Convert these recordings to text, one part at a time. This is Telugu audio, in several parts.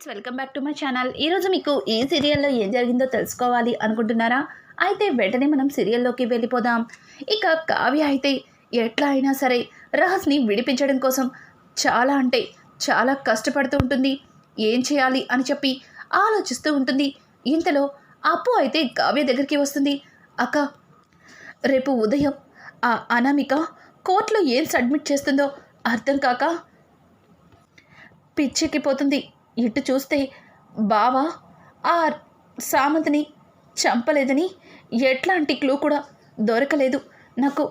Friends welcome back to my channel. ఈరోజు మీకు ఈ సీరియల్లో ఏం జరిగిందో తెలుసుకోవాలి అనుకుంటున్నారా? అయితే వెంటనే మనం సీరియల్లోకి వెళ్ళిపోదాం. ఇక కావ్య అయితే ఎట్లా అయినా సరే రహస్ని విడిపించడం కోసం చాలా అంటే చాలా కష్టపడుతూ ఉంటుంది. ఏం చేయాలి అని చెప్పి ఆలోచిస్తూ ఉంటుంది. ఇంతలో అప్పు అయితే కావ్య దగ్గరికి వస్తుంది. అక్క రేపు ఉదయం ఆ అనామిక కోర్టులో ఏం సబ్మిట్ చేస్తుందో అర్థం కాక పిచ్చెక్కిపోతుంది. ఇటు చూస్తే బావ ఆ సామంతిని చంపలేదని ఎట్లాంటి క్లూ కూడా దొరకలేదు. నాకు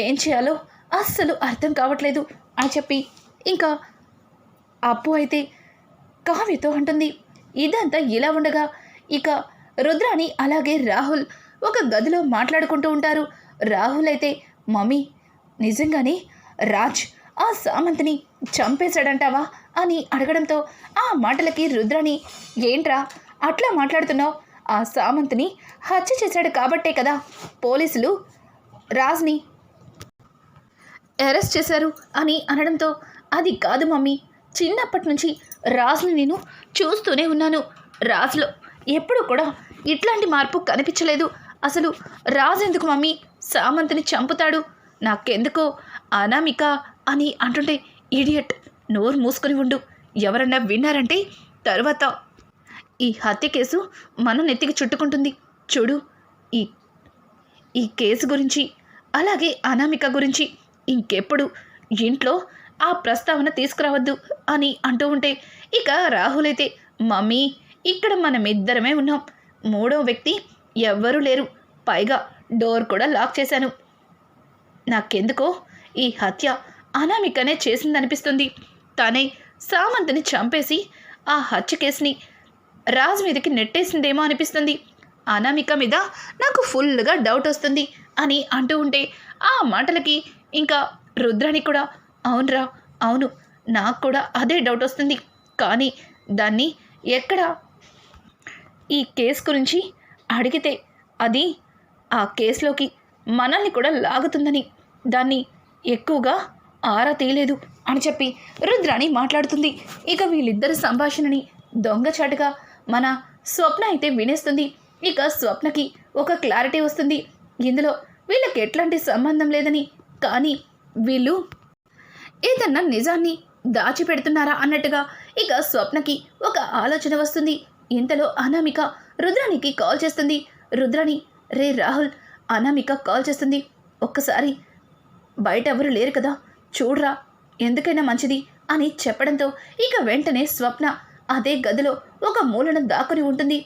ఏం చేయాలో అస్సలు అర్థం కావట్లేదు అని చెప్పి ఇంకా అప్పు అయితే కావ్యతో అంటుంది. ఇదంతా ఇలా ఉండగా ఇక రుద్రాని అలాగే రాహుల్ ఒక గదిలో మాట్లాడుకుంటూ ఉంటారు. రాహుల్ అయితే మమ్మీ నిజంగానే రాజ్ ఆ సామంతిని చంపేశాడంటావా? అని అడగడంతో ఆ మాటలకి రుద్రాని ఏంట్రా అట్లా మాట్లాడుతున్నావు? ఆ సామంతిని హత్య చేశాడు కాబట్టే కదా పోలీసులు రాజ్ని అరెస్ట్ చేశారు అని అనడంతో అది కాదు మమ్మీ చిన్నప్పటి నుంచి రాజుని నేను చూస్తూనే ఉన్నాను. రాజులో ఎప్పుడు కూడా ఇట్లాంటి మార్పు కనిపించలేదు. అసలు రాజు ఎందుకు మమ్మీ సామంతిని చంపుతాడు? నాకెందుకో అనామిక అని అంటుంటే ఇడియట్ నోరు మూసుకొని ఉండు. ఎవరన్నా విన్నారంటే తర్వాత ఈ హత్య కేసు మన నెత్తికి చుట్టుకుంటుంది. చూడు ఈ ఈ కేసు గురించి అలాగే అనామిక గురించి ఇంకెప్పుడు ఇంట్లో ఆ ప్రస్తావన తీసుకురావద్దు అని అంటూ ఉంటే ఇక రాహుల్ అయితే మమ్మీ ఇక్కడ మనమిద్దరమే ఉన్నాం. మూడో వ్యక్తి ఎవ్వరూ లేరు. పైగా డోర్ కూడా లాక్ చేశాను. నాకెందుకో ఈ హత్య అనామికనే చేసిందనిపిస్తుంది. తనే సామంత్ని చంపేసి ఆ హత్య కేసుని రాజు మీదకి నెట్టేసిందేమో అనిపిస్తుంది. అనామిక మీద నాకు ఫుల్గా డౌట్ వస్తుంది అని అంటూ ఉంటే ఆ మాటలకి ఇంకా రుద్రాని కూడా అవునరా అవును నాకు కూడా అదే డౌట్ వస్తుంది. కానీ దాన్ని ఎక్కడ ఈ కేసు గురించి అడిగితే అది ఆ కేసులోకి మనల్ని కూడా లాగుతుందని. దాన్ని ఎక్కువగా ఆరా తీయలేదు. అని చెప్పి రుద్రాణి మాట్లాడుతుంది. ఇక వీళ్ళిద్దరి సంభాషణని దొంగచాటుగా మన స్వప్న అయితే వినేస్తుంది. ఇక స్వప్నకి ఒక క్లారిటీ వస్తుంది. ఇందులో వీళ్ళకి ఎట్లాంటి సంబంధం లేదని. కానీ వీళ్ళు ఏదన్నా నిజాన్ని దాచిపెడుతున్నారా అన్నట్టుగా ఇక స్వప్నకి ఒక ఆలోచన వస్తుంది. ఇంతలో అనామిక రుద్రానికి కాల్ చేస్తుంది. రుద్రాణి రే రాహుల్ అనామిక కాల్ చేస్తుంది. ఒక్కసారి బయట ఎవరు లేరు కదా. చూడ్రా ఎందుకైనా మంచిది అని చెప్పడంతో ఇక వెంటనే స్వప్న అదే గదిలో ఒక మూలన దాక్కుని ఉంటుంది.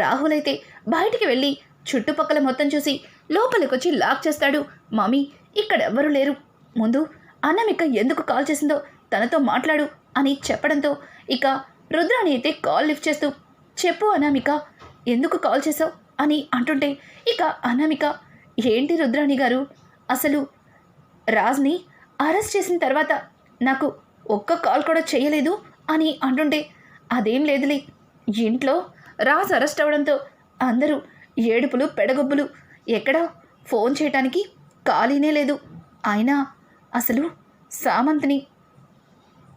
రాహుల్ అయితే బయటికి వెళ్ళి చుట్టుపక్కల మొత్తం చూసి లోపలికొచ్చి లాక్ చేస్తాడు. మమ్మీ ఇక్కడ ఎవ్వరూ లేరు. ముందు అన్నమిక ఎందుకు కాల్ చేసిందో తనతో మాట్లాడు అని చెప్పడంతో ఇక రుద్రాణి అయితే కాల్ లిఫ్ట్ చేస్తూ చెప్పు అనామిక ఎందుకు కాల్ చేసావు అని అంటుంటే ఇక అనామిక ఏంటి రుద్రాణి గారు? అసలు రాజ్ని అరెస్ట్ చేసిన తర్వాత నాకు ఒక్క కాల్ కూడా చేయలేదు అని అంటుంటే అదేం లేదులే. ఇంట్లో రాజ్ అరెస్ట్ అవడంతో అందరూ ఏడుపులు పెడగొబ్బులు ఎక్కడా ఫోన్ చేయటానికి ఖాళీనే లేదు. అయినా అసలు సామంత్ని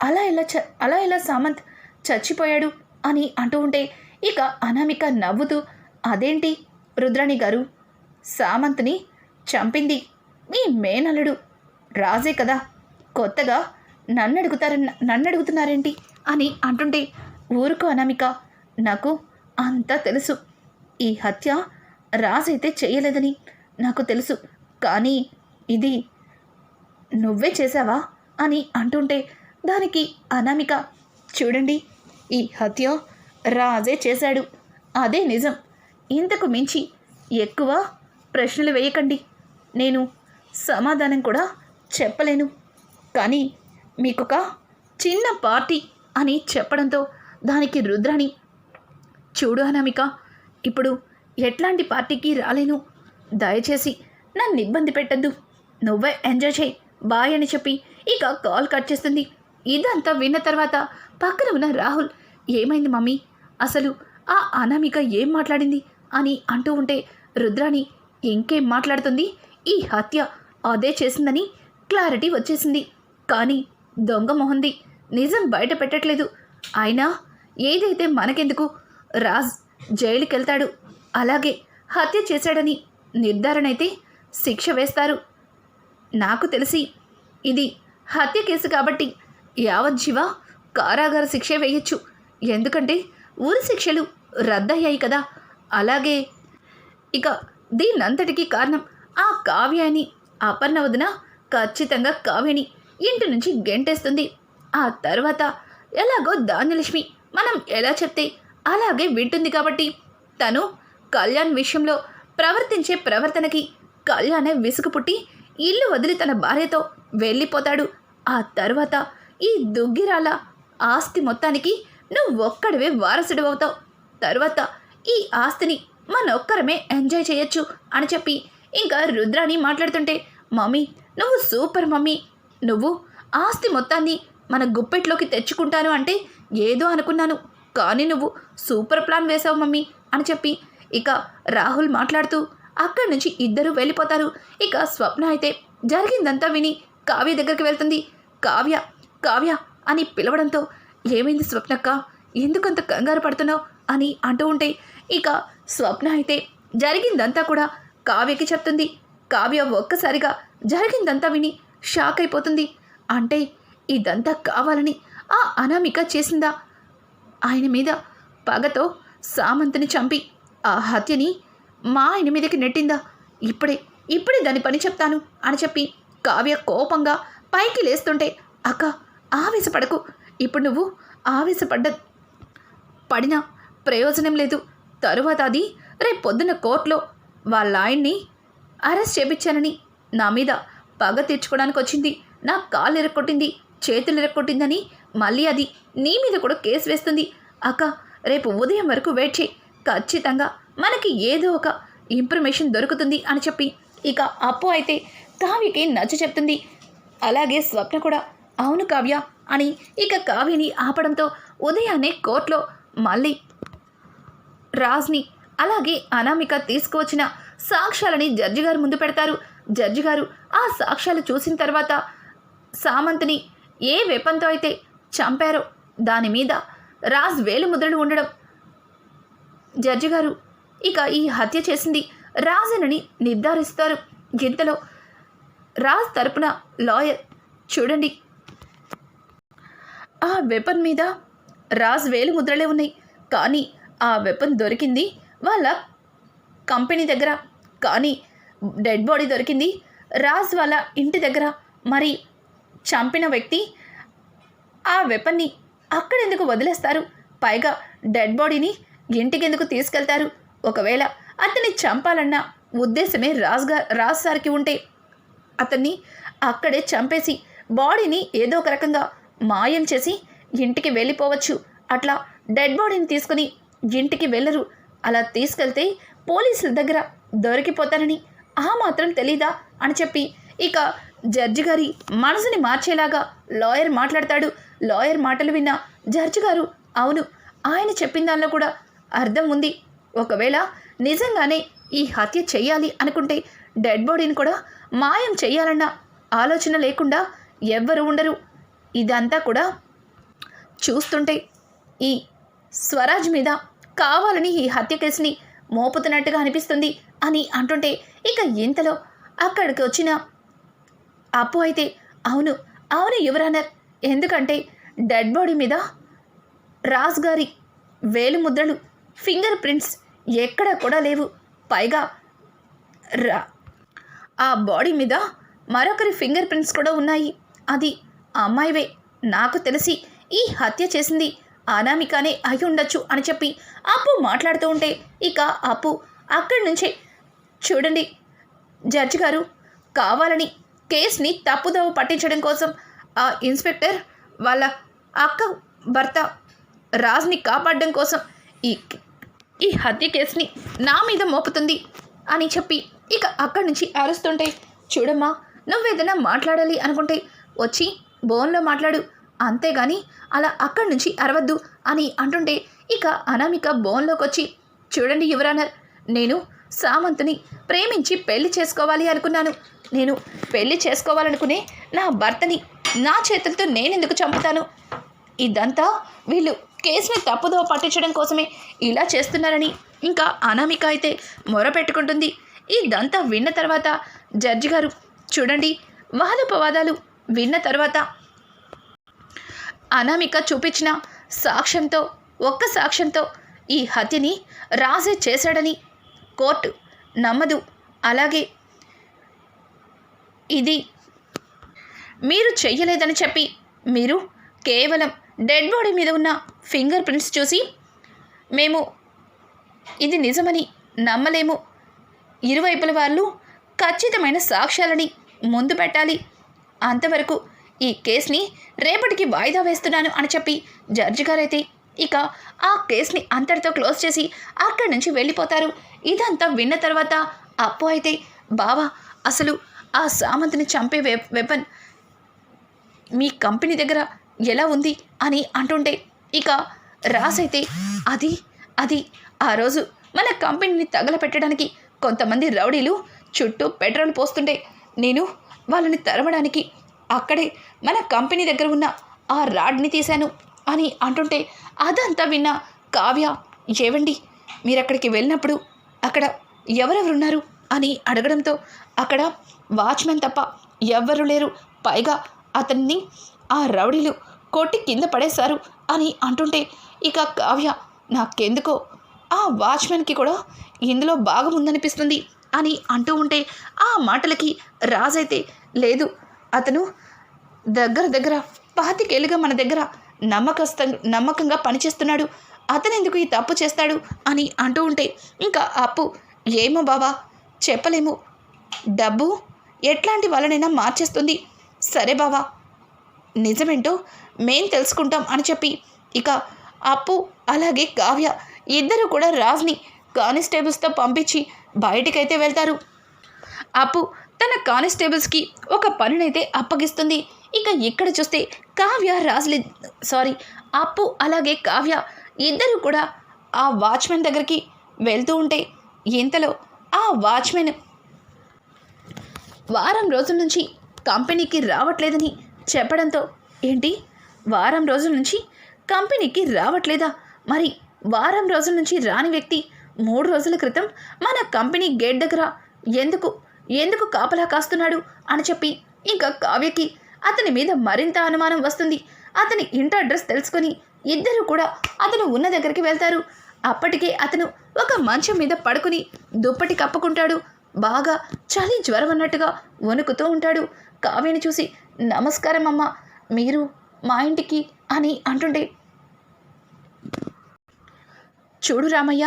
అలా ఎలా చ అలా ఎలా సామంత్ చచ్చిపోయాడు? అని అంటూ ఉంటే ఇక అనామిక నవ్వుతూ అదేంటి రుద్రాణి గారు? సామంత్ని చంపింది మీ మేనల్లుడు. రాజే కదా. కొత్తగా నన్ను అడుగుతారన్న నన్ను అడుగుతున్నారేంటి అని అంటుంటే ఊరుకో అనామిక నాకు అంతా తెలుసు. ఈ హత్య రాజైతే చేయలేదని నాకు తెలుసు. కానీ ఇది నువ్వే చేశావా? అని అంటుంటే దానికి అనామిక చూడండి ఈ హత్య రాజే చేశాడు. అదే నిజం. ఇంతకు మించి ఎక్కువ ప్రశ్నలు వేయకండి. నేను సమాధానం కూడా చెప్పలేను. కానీ మీకొక చిన్న పార్టీ అని చెప్పడంతో దానికి రుద్రాణి చూడు అనామిక ఇప్పుడు ఎట్లాంటి పార్టీకి రాలేను. దయచేసి నన్ను ఇబ్బంది పెట్టద్దు. నువ్వే ఎంజాయ్ చేయి బాయ్ అని చెప్పి ఇక కాల్ కట్ చేస్తుంది. ఇదంతా విన్న తర్వాత పక్కన ఉన్న రాహుల్ ఏమైంది మమ్మీ? అసలు ఆ అనామిక ఏం మాట్లాడింది? అని అంటూ ఉంటే రుద్రాణి ఇంకేం మాట్లాడుతుంది? ఈ హత్య అదే చేసిందని క్లారిటీ వచ్చేసింది. కానీ దొంగ మొహంది. నిజం బయట పెట్టట్లేదు. అయినా ఏదైతే మనకెందుకు? రాజ్ జైలుకెళ్తాడు. అలాగే హత్య చేశాడని నిర్ధారణ అయితే శిక్ష వేస్తారు. నాకు తెలిసి ఇది హత్య కేసు కాబట్టి యావజ్జీవ కారాగార శిక్ష వేయచ్చు. ఎందుకంటే ఊరి శిక్షలు రద్దయ్యాయి కదా. అలాగే ఇక దీనంతటికీ కారణం ఆ కావ్యాని అపర్ణ వదిన ఖచ్చితంగా కావ్యని. ఇంటి నుంచి గెంటేస్తుంది. ఆ తర్వాత ఎలాగో ధాన్యలక్ష్మి మనం ఎలా చెప్తే అలాగే వింటుంది కాబట్టి. తను కళ్యాణ్ విషయంలో ప్రవర్తించే ప్రవర్తనకి కళ్యాణే విసుగు పుట్టి ఇల్లు వదిలి తన భార్యతో వెళ్ళిపోతాడు. ఆ తర్వాత ఈ దుగ్గిరాల ఆస్తి మొత్తానికి నువ్వు ఒక్కడివే వారసుడు అవుతావు. తర్వాత ఈ ఆస్తిని మనొక్కరమే ఎంజాయ్ చేయొచ్చు అని చెప్పి ఇంకా రుద్రాని మాట్లాడుతుంటే మమ్మీ నువ్వు సూపర్ మమ్మీ. నువ్వు ఆస్తి మొత్తాన్ని మన గుప్పెట్లోకి తెచ్చుకుంటాను అంటే ఏదో అనుకున్నాను. కానీ నువ్వు సూపర్ ప్లాన్ వేసావు మమ్మీ అని చెప్పి ఇక రాహుల్ మాట్లాడుతూ అక్కడి నుంచి ఇద్దరు వెళ్ళిపోతారు. ఇక స్వప్న అయితే జరిగిందంతా విని కావ్య దగ్గరికి వెళ్తుంది. కావ్య కావ్య అని పిలవడంతో ఏమైంది స్వప్నక్క? ఎందుకంత కంగారు పడుతున్నావు? అని అంటూ ఉంటే ఇక స్వప్న అయితే జరిగిందంతా కూడా కావ్యకి చెప్తుంది. కావ్య ఒక్కసారిగా జరిగిందంతా విని షాక్ అయిపోతుంది. అంటే ఇదంతా కావాలని ఆ అనామిక చేసిందా? ఆయన మీద పగతో సామంతుని చంపి ఆ హత్యని మా ఆయన మీదకి నెట్టిందా? ఇప్పుడే ఇప్పుడే దాని పని చెప్తాను అని చెప్పి కావ్య కోపంగా పైకి లేస్తుంటే అక్క ఆవేశపడకు. ఇప్పుడు నువ్వు ఆవేశపడ్డ పడిన ప్రయోజనం లేదు. తరువాత అది రేపు పొద్దున్న కోర్టులో వాళ్ళ ఆయన్ని అరెస్ట్ చేపించానని నా మీద పగ తీర్చుకోవడానికి వచ్చింది నా కాళ్ళు ఎరక్కొట్టింది చేతులు ఎరక్కొట్టిందని మళ్ళీ అది నీ మీద కూడా కేసు వేస్తుంది. అక్క రేపు ఉదయం వరకు వెయిట్ చేయి. ఖచ్చితంగా మనకి ఏదో ఒక ఇన్ఫర్మేషన్ దొరుకుతుంది అని చెప్పి. ఇక అప్పు అయితే కావ్యకి నచ్చ చెప్తుంది. అలాగే స్వప్న కూడా అవును కావ్య అని ఇక కావ్యని ఆపడంతో ఉదయాన్నే కోర్టులో మళ్ళీ రాజ్ని అలాగే అనామిక తీసుకువచ్చిన సాక్ష్యాలని జడ్జి గారు ముందు పెడతారు. జడ్జి గారు ఆ సాక్ష్యాలు చూసిన తర్వాత సామంత్ని ఏ వెపంతో అయితే చంపారో దాని మీద రాజ్ వేలు ముద్రలు ఉండడం. జడ్జి గారు ఇక ఈ హత్య చేసింది రాజనని నిర్ధారిస్తారు. గింతలో రాజ్ తరపున లాయర్ చూడండి. ఆ వెపన్ మీద రాజ్ వేలు ముద్రలే ఉన్నాయి. కానీ ఆ వెపన్ దొరికింది వాళ్ళ కంపెనీ దగ్గర. కానీ డెడ్ బాడీ దొరికింది రాజ్ వాళ్ళ ఇంటి దగ్గర మరి చంపిన వ్యక్తి ఆ వెపన్ని అక్కడెందుకు వదిలేస్తారు? పైగా డెడ్ బాడీని ఇంటికెందుకు తీసుకెళ్తారు? ఒకవేళ అతన్ని చంపాలన్న ఉద్దేశమే రాజ్గా రాజ్ సార్కి ఉంటే అతన్ని అక్కడే చంపేసి బాడీని ఏదో ఒక రకంగా మాయం చేసి ఇంటికి వెళ్ళిపోవచ్చు. అట్లా డెడ్ బాడీని తీసుకుని ఇంటికి వెళ్ళరు. అలా తీసుకెళ్తే పోలీసుల దగ్గర దొరికిపోతారని ఆ మాత్రం తెలీదా అని చెప్పి ఇక జడ్జి గారి మనసుని మార్చేలాగా లాయర్ మాట్లాడతాడు. లాయర్ మాటలు విన్న జడ్జి గారు అవును ఆయన చెప్పిన దానిలో కూడా అర్థం ఉంది. ఒకవేళ నిజంగానే ఈ హత్య చేయాలి అనుకుంటే డెడ్ బాడీని కూడా మాయం చేయాలన్న ఆలోచన లేకుండా ఎవ్వరు ఉండరు. ఇదంతా కూడా చూస్తుంటే ఈ స్వరాజ్ మీద కావాలని ఈ హత్య కేసుని మోపుతున్నట్టుగా అనిపిస్తుంది. అని అంటుంటే ఇక ఇంతలో అక్కడికి వచ్చిన అప్పు అయితే అవును అవును యువరానర్ ఎందుకంటే డెడ్ బాడీ మీద రాజ్ గారి వేలు ముద్రలు ఫింగర్ ప్రింట్స్ ఎక్కడ కూడా లేవు. పైగా రా ఆ బాడీ మీద మరొకరి ఫింగర్ ప్రింట్స్ కూడా ఉన్నాయి. అది ఆ అమ్మాయివే నాకు తెలిసి ఈ హత్య చేసింది అనామికానే అయి ఉండొచ్చు అని చెప్పి అప్పు మాట్లాడుతూ ఉంటే ఇక అప్పు అక్కడి నుంచే చూడండి. జడ్జి గారు కావాలని కేసుని తప్పుదోవ పట్టించడం కోసం ఆ ఇన్స్పెక్టర్ వాళ్ళ అక్క భర్త రాజ్ని కాపాడడం కోసం ఈ ఈ హత్య కేసుని నా మీద మోపుతుంది అని చెప్పి ఇక అక్కడి నుంచి అరుస్తుంటే చూడమ్మా నువ్వేదైనా మాట్లాడాలి అనుకుంటే వచ్చి బోన్లో మాట్లాడు. అంతేగాని అలా అక్కడి నుంచి అరవద్దు అని అంటుంటే ఇక అనామిక బోన్లోకి వచ్చి చూడండి యువరానర్ నేను సామంతుని ప్రేమించి పెళ్ళి చేసుకోవాలి అనుకున్నాను. నేను పెళ్ళి చేసుకోవాలనుకునే నా భర్తని నా చేతులతో నేనెందుకు చంపుతాను? ఇదంతా వీళ్ళు కేసుని తప్పుదో పట్టించడం కోసమే ఇలా చేస్తున్నారని ఇంకా అనామిక అయితే మొరపెట్టుకుంటుంది ఇదంతా విన్న తర్వాత జడ్జి గారు చూడండి వాదోపవాదాలు విన్న తర్వాత అనామిక చూపించిన సాక్ష్యంతో ఒక్క సాక్ష్యంతో ఈ హత్యని రాజే చేశాడని కోర్టు నమ్మదు. అలాగే ఇది మీరు చెయ్యలేదని చెప్పి మీరు కేవలం డెడ్ బాడీ మీద ఉన్న ఫింగర్ ప్రింట్స్ చూసి మేము ఇది నిజమని నమ్మలేము. ఇరువైపుల వాళ్ళు ఖచ్చితమైన సాక్ష్యాలని ముందు పెట్టాలి. అంతవరకు ఈ కేసుని రేపటికి వాయిదా వేస్తున్నాను అని చెప్పి జడ్జి గారైతే ఇక ఆ కేసుని అంతటితో క్లోజ్ చేసి అక్కడి నుంచి వెళ్ళిపోతారు. ఇదంతా విన్న తర్వాత అప్పు అయితే బావా అసలు ఆ సామంతిని చంపే వె వెపన్ మీ కంపెనీ దగ్గర ఎలా ఉంది అని అంటుంటే ఇక రాసైతే అది అది ఆ రోజు మన కంపెనీని తగలపెట్టడానికి కొంతమంది రౌడీలు చుట్టూ పెట్రోల్ పోస్తుంటే నేను వాళ్ళని తరమడానికి అక్కడే మన కంపెనీ దగ్గర ఉన్న ఆ రాడ్ని తీశాను. అని అంటుంటే అదంతా విన్న కావ్య ఏవండి మీరు అక్కడికి వెళ్ళినప్పుడు అక్కడ ఎవరెవరున్నారు? అని అడగడంతో అక్కడ వాచ్మెన్ తప్ప ఎవ్వరు లేరు. పైగా అతన్ని ఆ రౌడీలు కొట్టి కింద పడేశారు అని అంటుంటే ఇక కావ్య నాకెందుకో? ఆ వాచ్మెన్కి కూడా ఇందులో భాగం ఉందనిపిస్తుంది అని అంటూ ఉంటే ఆ మాటలకి రాజైతే లేదు అతను దగ్గర దగ్గర పాతికేళ్ళుగా మన దగ్గర నమ్మకస్త నమ్మకంగా పనిచేస్తున్నాడు. అతను ఎందుకు ఈ తప్పు చేస్తాడు అని అంటూ ఉంటే ఇంకా అప్పు ఏమో బాబా చెప్పలేము. డబ్బు ఎట్లాంటి వాళ్ళనైనా మార్చేస్తుంది. సరే బావా నిజమేంటో మేం తెలుసుకుంటాం అని చెప్పి ఇక అప్పు అలాగే కావ్య ఇద్దరు కూడా రాజ్ని కానిస్టేబుల్స్తో పంపించి బయటికైతే వెళ్తారు. అప్పు తన కానిస్టేబుల్స్కి ఒక పనినైతే అప్పగిస్తుంది. ఇక ఇక్కడ చూస్తే కావ్య రాజులి సారీ అప్పు అలాగే కావ్య ఇద్దరు కూడా ఆ వాచ్మెన్ దగ్గరికి వెళ్తూ ఉంటే ఇంతలో ఆ వాచ్మెన్ వారం రోజుల నుంచి కంపెనీకి రావట్లేదని చెప్పడంతో ఏంటి? వారం రోజుల నుంచి కంపెనీకి రావట్లేదా? మరి వారం రోజుల నుంచి రాని వ్యక్తి మూడు రోజుల క్రితం మన కంపెనీ గేట్ దగ్గర ఎందుకు ఎందుకు కాపలా కాస్తున్నాడు అని చెప్పి ఇంకా కావ్యకి అతని మీద మరింత అనుమానం వస్తుంది. అతని ఇంటి అడ్రస్ తెలుసుకుని ఇద్దరు కూడా అతను ఉన్న దగ్గరికి వెళ్తారు. అప్పటికే అతను ఒక మంచం మీద పడుకుని దుప్పటి కప్పుకుంటాడు. బాగా చలి జ్వరం అన్నట్టుగా వణుకుతూ ఉంటాడు. కావ్యని చూసి నమస్కారం అమ్మ మీరు మా ఇంటికి అని అంటుండే చూడు రామయ్య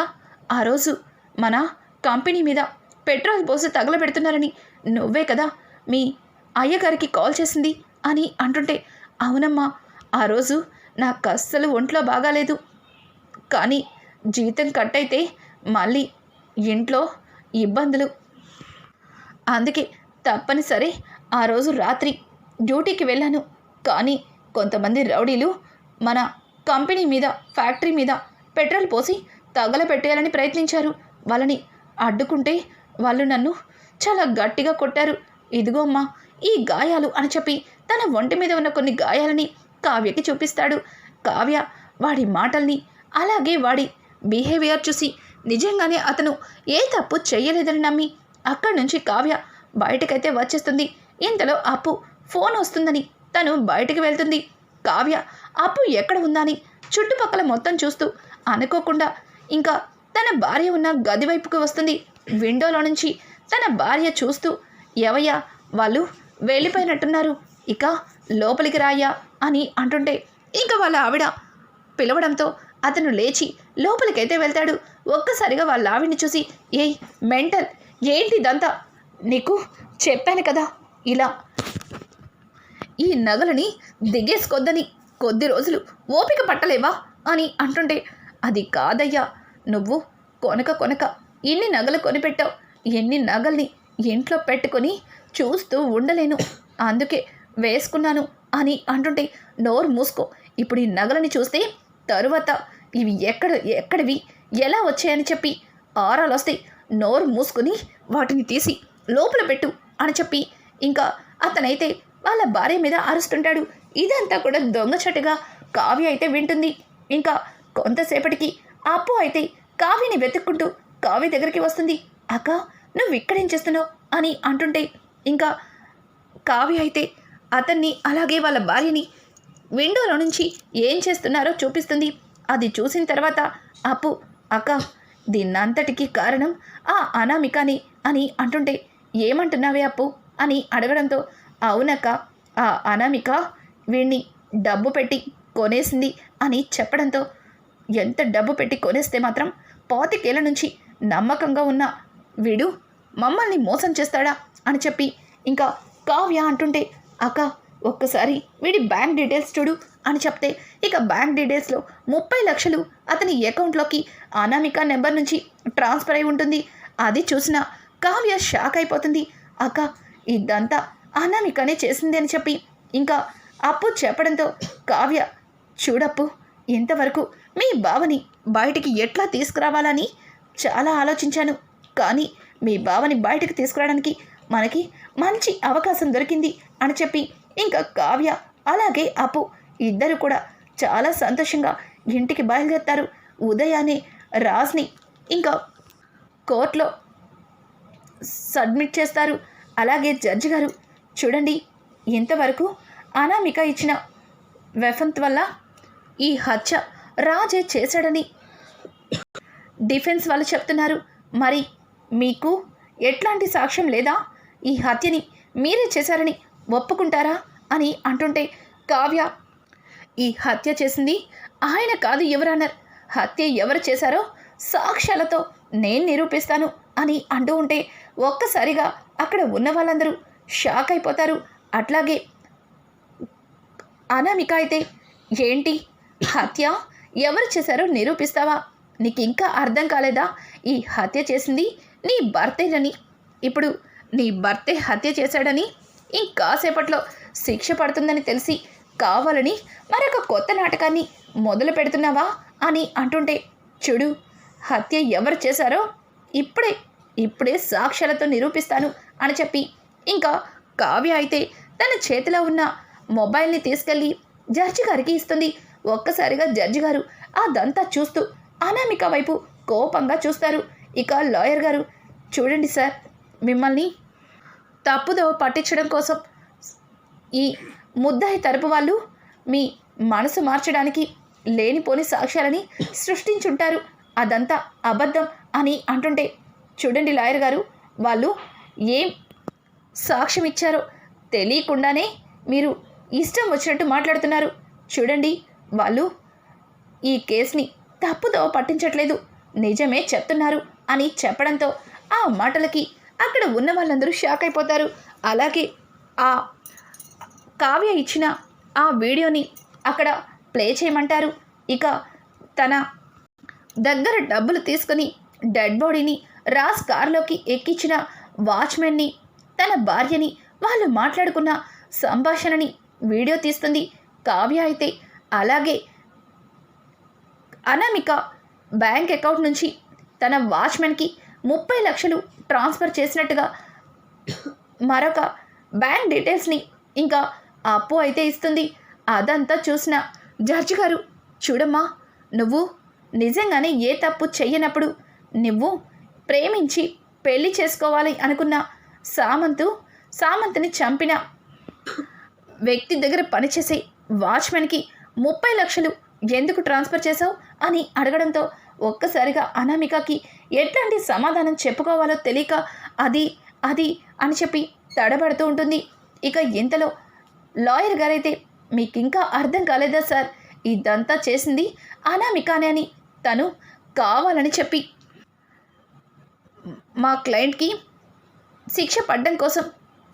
ఆ రోజు మన కంపెనీ మీద పెట్రోల్ పోసి తగలబెడుతున్నారని నువ్వే కదా మీ అయ్యగారికి కాల్ చేసింది అని అంటుంటే అవునమ్మా ఆ రోజు నాకు అస్సలు ఒంట్లో బాగాలేదు. కానీ జీతం కట్ అయితే మళ్ళీ ఇంట్లో ఇబ్బందులు. అందుకే తప్పనిసరి ఆ రోజు రాత్రి డ్యూటీకి వెళ్ళాను. కానీ కొంతమంది రౌడీలు మన కంపెనీ మీద ఫ్యాక్టరీ మీద పెట్రోల్ పోసి తగలపెట్టేయాలని ప్రయత్నించారు. వాళ్ళని అడ్డుకుంటే వాళ్ళు నన్ను చాలా గట్టిగా కొట్టారు. ఇదిగో అమ్మా ఈ గాయాలు అని చెప్పి తన ఒంటి మీద ఉన్న కొన్ని గాయాలని కావ్యకి చూపిస్తాడు. కావ్య వాడి మాటల్ని అలాగే వాడి బిహేవియర్ చూసి నిజంగానే అతను ఏ తప్పు చేయలేదని నమ్మి అక్కడి నుంచి కావ్య బయటకైతే వచ్చేస్తుంది. ఇంతలో అప్పు ఫోన్ వస్తుందని తను బయటకు వెళ్తుంది. కావ్య అప్పు ఎక్కడ ఉందని చుట్టుపక్కల మొత్తం చూస్తూ అనుకోకుండా ఇంకా తన భార్య ఉన్న గది వైపుకు వస్తుంది. విండోలో నుంచి తన భార్య చూస్తూ ఎవయ్యా వాళ్ళు వెళ్ళిపోయినట్టున్నారు. ఇక లోపలికి రాయ్యా అని అంటుంటే ఇంకా వాళ్ళ ఆవిడ పిలవడంతో అతను లేచి లోపలికైతే వెళ్తాడు. ఒక్కసారిగా వాళ్ళ ఆవిడ్ని చూసి ఏయ్ మెంటల్ ఏంటి ఇదంతా? నీకు చెప్పాను కదా ఇలా. ఈ నగలని దిగేసుకొద్దని కొద్ది రోజులు ఓపిక పట్టలేవా అని అంటుంటే అది కాదయ్యా నువ్వు కొనక కొనక ఎన్ని నగలు కొనిపెట్టావు. ఎన్ని నగల్ని ఇంట్లో పెట్టుకొని చూస్తూ ఉండలేను. అందుకే వేసుకున్నాను అని అంటుంటే నోరు మూసుకో. ఇప్పుడు ఈ నగలని చూస్తే తరువాత ఇవి ఎక్కడ ఎక్కడివి ఎలా వచ్చాయని చెప్పి ఆరాలు వస్తాయి నోరు మూసుకొని వాటిని తీసి లోపల పెట్టు అని చెప్పి ఇంకా అతనైతే వాళ్ళ భార్య మీద అరుస్తుంటాడు. ఇదంతా కూడా దొంగచట్టుగా కావ్య అయితే వింటుంది. ఇంకా కొంతసేపటికి అప్పు అయితే కావ్యని వెతుక్కుంటూ కావ్య దగ్గరికి వస్తుంది. అక్క నువ్వు ఇక్కడేం చేస్తున్నావు? అని అంటుంటే ఇంకా కావ్య అయితే అతన్ని అలాగే వాళ్ళ భార్యని విండోలో నుంచి ఏం చేస్తున్నారో చూపిస్తుంది. అది చూసిన తర్వాత అప్పు అక్క దీన్నంతటికీ కారణం ఆ అనామికని అని అంటుంటే ఏమంటున్నావే అప్పు? అని అడగడంతో అవునక్క ఆ అనామిక వీణ్ణి డబ్బు పెట్టి కొనేసింది అని చెప్పడంతో ఎంత డబ్బు పెట్టి కొనేస్తే మాత్రం పాతికేళ్ళ నుంచి నమ్మకంగా ఉన్న వీడు మమ్మల్ని మోసం చేస్తాడా? అని చెప్పి ఇంకా కావ్య అంటుంటే అక్క ఒక్కసారి వీడి బ్యాంక్ డీటెయిల్స్ చూడు అని చెప్తే ఇక బ్యాంక్ డీటెయిల్స్లో ముప్పై లక్షలు అతని అకౌంట్లోకి అనామిక నెంబర్ నుంచి ట్రాన్స్ఫర్ అయి ఉంటుంది. అది చూసిన కావ్య షాక్ అయిపోతుంది. అక్క ఇదంతా అనామికనే చేసింది అని చెప్పి ఇంకా అప్పు చెప్పడంతో కావ్య చూడప్పు ఇంతవరకు మీ బావని బయటికి ఎట్లా తీసుకురావాలని చాలా ఆలోచించాను. కానీ మీ బావని బయటకు తీసుకురావడానికి మనకి మంచి అవకాశం దొరికింది అని చెప్పి ఇంకా కావ్య అలాగే అప్పు ఇద్దరు కూడా చాలా సంతోషంగా ఇంటికి బయలుదేరుతారు. ఉదయాన్నే రాజ్ని ఇంకా కోర్టులో సబ్మిట్ చేస్తారు. అలాగే జడ్జి గారు చూడండి ఇంతవరకు అనామిక ఇచ్చిన వెఫంత్ వల్ల ఈ హత్య రాజే చేశాడని డిఫెన్స్ వాళ్ళు చెప్తున్నారు. మరి మీకు ఎట్లాంటి సాక్ష్యం లేదా? ఈ హత్యని మీరే చేశారని ఒప్పుకుంటారా? అని అంటుంటే కావ్య ఈ హత్య చేసింది ఆయన కాదు ఎవరన్నారు హత్య ఎవరు చేశారో సాక్ష్యాలతో నేను నిరూపిస్తాను అని అంటూ ఉంటే ఒక్కసారిగా అక్కడ ఉన్న వాళ్ళందరూ షాక్ అయిపోతారు. అట్లాగే అనామిక అయితే ఏంటి? హత్య ఎవరు చేశారో నిరూపిస్తావా? నీకు ఇంకా అర్థం కాలేదా? ఈ హత్య చేసింది నీ భర్తేనని. ఇప్పుడు నీ భర్తే హత్య చేశాడని ఇంకాసేపట్లో శిక్ష పడుతుందని తెలిసి కావాలని మరొక కొత్త నాటకాన్ని మొదలు పెడుతున్నావా అని అంటుంటే చూడు హత్య ఎవరు చేశారో ఇప్పుడే ఇప్పుడే సాక్ష్యాలతో నిరూపిస్తాను అని చెప్పి ఇంకా కావ్య అయితే తన చేతిలో ఉన్న మొబైల్ని తీసుకెళ్ళి జడ్జి గారికి ఇస్తుంది. ఒక్కసారిగా జడ్జి గారు అదంతా చూస్తూ అనామిక వైపు కోపంగా చూస్తారు. ఇక లాయర్ గారు చూడండి సార్ మిమ్మల్ని తప్పుదో పట్టించడం కోసం ఈ ముద్దాయి తరపు వాళ్ళు మీ మనసు మార్చడానికి లేనిపోని సాక్ష్యాలని సృష్టించుంటారు. అదంతా అబద్ధం అని అంటుంటే చూడండి లాయర్ గారు వాళ్ళు ఏం సాక్ష్యం ఇచ్చారో తెలియకుండానే మీరు ఇష్టం వచ్చినట్టు మాట్లాడుతున్నారు. చూడండి వాళ్ళు ఈ కేసుని తప్పుదో పట్టించట్లేదు. నిజమే చెప్తున్నారు. అని చెప్పడంతో ఆ మాటలకి అక్కడ ఉన్న వాళ్ళందరూ షాక్ అయిపోతారు. అలాగే ఆ కావ్య ఇచ్చిన ఆ వీడియోని అక్కడ ప్లే చేయమంటారు. ఇక తన దగ్గర డబ్బులు తీసుకుని డెడ్ బాడీని రాజ్ కారులోకి ఎక్కించిన వాచ్మెన్ని తన భార్యని వాళ్ళు మాట్లాడుకున్న సంభాషణని వీడియో తీస్తుంది కావ్య అయితే. అలాగే అనామిక బ్యాంక్ అకౌంట్ నుంచి తన వాచ్మెన్కి ముప్పై లక్షలు ట్రాన్స్ఫర్ చేసినట్టుగా మరొక బ్యాంక్ డీటెయిల్స్ని ఇంకా అప్పు అయితే ఇస్తుంది. అదంతా చూసిన జడ్జి గారు చూడమ్మా నువ్వు నిజంగానే ఏ తప్పు చెయ్యనప్పుడు నువ్వు ప్రేమించి పెళ్ళి చేసుకోవాలి అనుకున్న సామంతు సామంతుని చంపిన వ్యక్తి దగ్గర పనిచేసే వాచ్మెన్కి ముప్పై లక్షలు ఎందుకు ట్రాన్స్ఫర్ చేశావు? అని అడగడంతో ఒక్కసారిగా అనామికకి ఎట్లాంటి సమాధానం చెప్పుకోవాలో తెలియక అది అది అని చెప్పి తడబడుతూ ఉంటుంది. ఇక ఇంతలో లాయర్ గారైతే మీకు ఇంకా అర్థం కాలేదా సార్? ఇదంతా చేసింది అనామికానే అని తను కావాలని చెప్పి మా క్లయింట్కి శిక్ష పడ్డం కోసం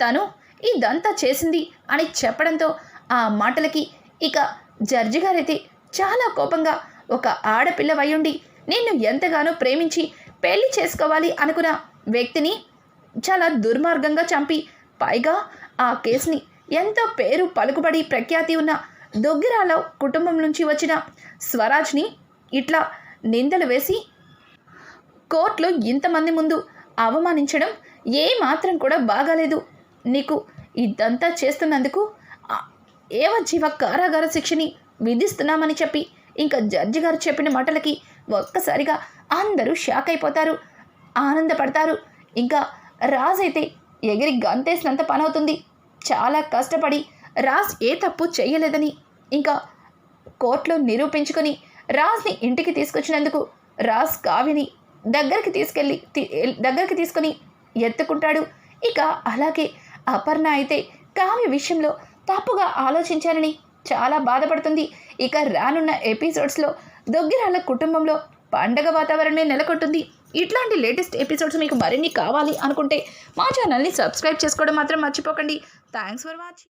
తను ఇదంతా చేసింది అని చెప్పడంతో ఆ మాటలకి ఇక జడ్జి గారైతే చాలా కోపంగా ఒక ఆడపిల్ల వయ్యుండి నిన్ను ఎంతగానో ప్రేమించి పెళ్ళి చేసుకోవాలి అనుకున్న వ్యక్తిని చాలా దుర్మార్గంగా చంపి పైగా ఆ కేసుని ఎంతో పేరు పలుకుబడి ప్రఖ్యాతి ఉన్న దొగ్గిరాల కుటుంబం నుంచి వచ్చిన స్వరాజ్ని ఇట్లా నిందలు వేసి కోర్టులో ఇంతమంది ముందు అవమానించడం ఏ మాత్రం కూడా బాగాలేదు. నీకు ఇదంతా చేస్తున్నందుకు ఆ ఏవజీవ కారాగార శిక్షని విధిస్తున్నామని చెప్పి ఇంకా జడ్జి గారు చెప్పిన మాటలకి ఒక్కసారిగా అందరూ షాక్ అయిపోతారు. ఆనందపడతారు. ఇంకా రాజ్ అయితే ఎగిరి గంతేసినంత పని అవుతుంది చాలా కష్టపడి రాజ్ ఏ తప్పు చేయలేదని ఇంకా కోర్టులో నిరూపించుకొని రాజ్ని ఇంటికి తీసుకొచ్చినందుకు రాజ్ కావిని దగ్గరికి తీసుకెళ్ళి దగ్గరికి తీసుకొని ఎత్తుకుంటాడు. ఇక అలాగే అపర్ణ అయితే కావ్య విషయంలో తప్పుగా ఆలోచించానని చాలా బాధపడుతుంది. ఇక రానున్న ఎపిసోడ్స్లో దొగ్గిరాల కుటుంబంలో పండగ వాతావరణమే నెలకొంటుంది. ఇట్లాంటి లేటెస్ట్ ఎపిసోడ్స్ మీకు మరిన్ని కావాలి అనుకుంటే మా ఛానల్ని సబ్స్క్రైబ్ చేసుకోవడం మాత్రం మర్చిపోకండి. Thanks for watching.